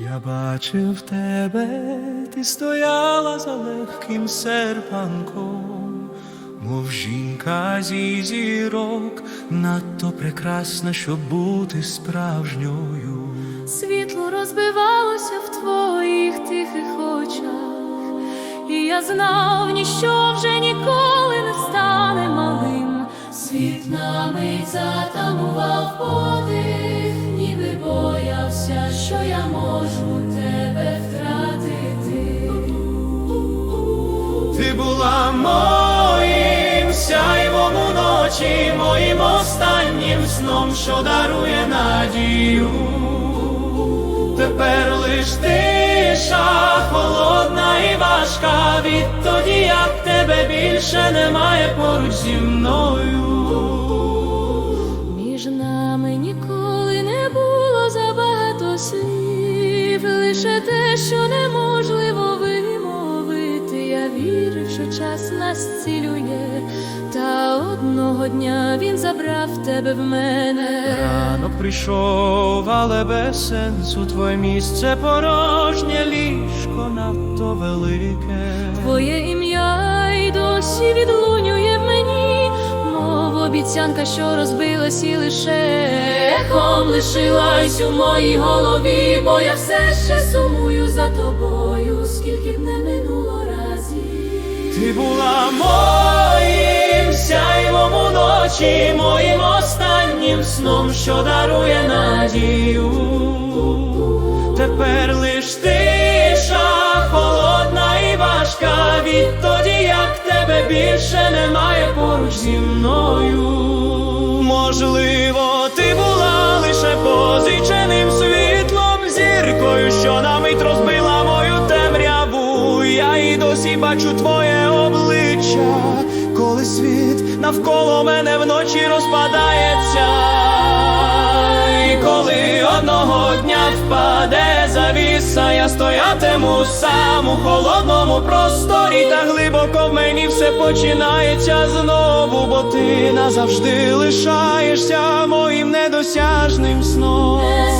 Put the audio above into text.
Я бачив тебе, ти стояла за легким серпанком, мов жінка зі зірок, надто прекрасна, щоб бути справжньою. Світло розбивалося в твоїх тихих очах, і я знав, ніщо вже ніколи затамував подих, ніби боявся, що я можу тебе втратити. Ти була моїм сяйвом ночі, моїм останнім сном, що дарує надію. Тепер лиш тиша холодна і важка, відтоді як тебе більше немає поруч зі мною. Що неможливо вимовити. Я вірив, що час нас цілює, та одного дня він забрав тебе в мене. Ранок прийшов, але без сенсу твоє місце порожнє ліжко надто велике. Твоє ім'я й досі відлунює в мені, мов обіцянка, що розбилась і лише ехом лишилась у моїй голові, бо я все ще сумую за тобою, скільки б не минуло разів. Ти була моїм сяйвом у ночі, моїм останнім сном, що дарує надію. Тепер лиш тиша, більше немає поруч зі мною. Можливо, ти була лише позиченим світлом, зіркою, що на мить розбила мою темряву. Я і досі бачу твоє обличчя, коли світ навколо мене вночі розпадається. І коли одного дня впаде завіса, я стоятиму сам у холодному просторі, та глибоко в мені все починається знову, бо ти назавжди лишаєшся моїм недосяжним сном.